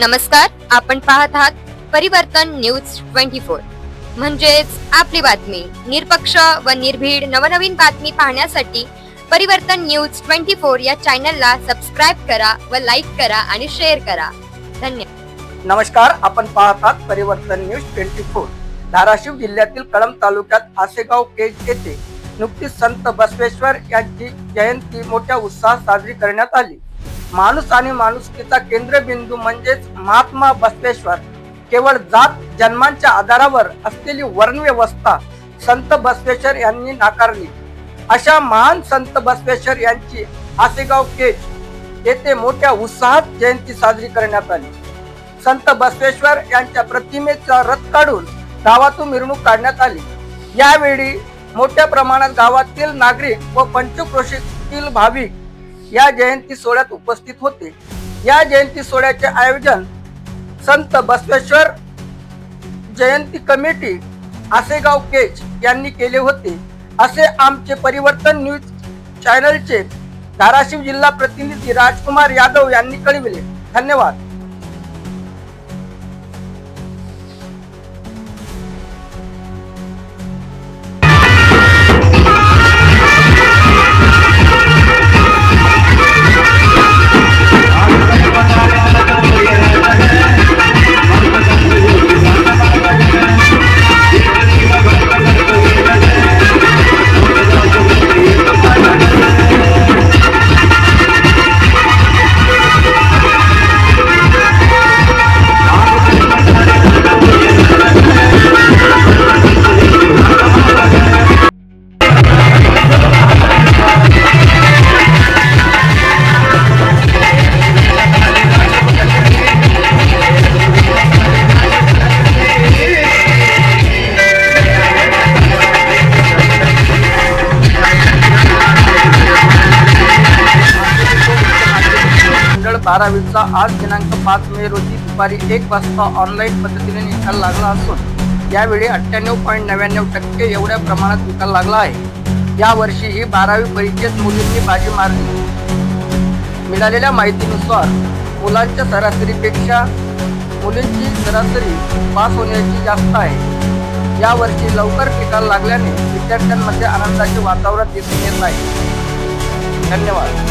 नमस्कार आपण पाहत आहात परिवर्तन न्यूज ट्वेंटी फोर. म्हणजेच आपली बातमी निरपक्ष व निर्भीड नवनवीन बातमी पाहण्यासाठी परिवर्तन न्यूज ट्वेंटी फोर या चॅनलला सबस्क्राईब करा व लाईक करा आणि शेअर करा. धन्यवाद नमस्कार आपण पाहत आहात परिवर्तन न्यूज ट्वेंटी फोर. धाराशिव जिल्ह्यातील कळंब तालुक्यात आसेगाव केज येथे नुकतीच संत बसवेश्वर यांची जयंती मोठ्या उत्साहात साजरी करण्यात आली. माणूस आणि माणुसकीचा केंद्रबिंदू म्हणजेच महात्मा बसवेश्वर. केवळ जात जन्मांच्या आधारावर असलेली वर्णव्यवस्था संत बसवेश्वर यांनी नाकारली. अशा महान संत बसवेश्वर यांची आसेगाव केज येथे मोठ्या उत्साहात जयंती साजरी करण्यात आली. संत बसवेश्वर यांच्या प्रतिमेचा रथ काढून गावातून मिरवणूक काढण्यात आली. यावेळी मोठ्या प्रमाणात गावातील नागरिक व पंचक्रोशीतील भाविक या जयंती सोहळ्यात उपस्थित होते. या जयंती सोहळ्याचे आयोजन संत बसवेश्वर जयंती कमिटी आसेगाव केज यांनी केले होते. असे आमचे परिवर्तन न्यूज चॅनलचे धाराशिव जिल्हा प्रतिनिधी राजकुमार यादव यांनी कळविले. धन्यवाद. बारावीचा आज दिनांक पाच मे रोजी दुपारी एक वाजता ऑनलाईन पद्धतीने निकाल लागला असून यावेळी अठ्ठ्याण्णव पॉईंट नव्याण्णव टक्के एवढ्या प्रमाणात निकाल लागला आहे. यावर्षी ही बारावी परीक्षेत मुलींनी बाजी मारली. मिळालेल्या माहितीनुसार मुलांच्या सरासरीपेक्षा मुलींची सरासरी पास होण्याची जास्त आहे. यावर्षी लवकर निकाल लागल्याने विद्यार्थ्यांमध्ये आनंदाचे वातावरण दिसून येत आहे. धन्यवाद.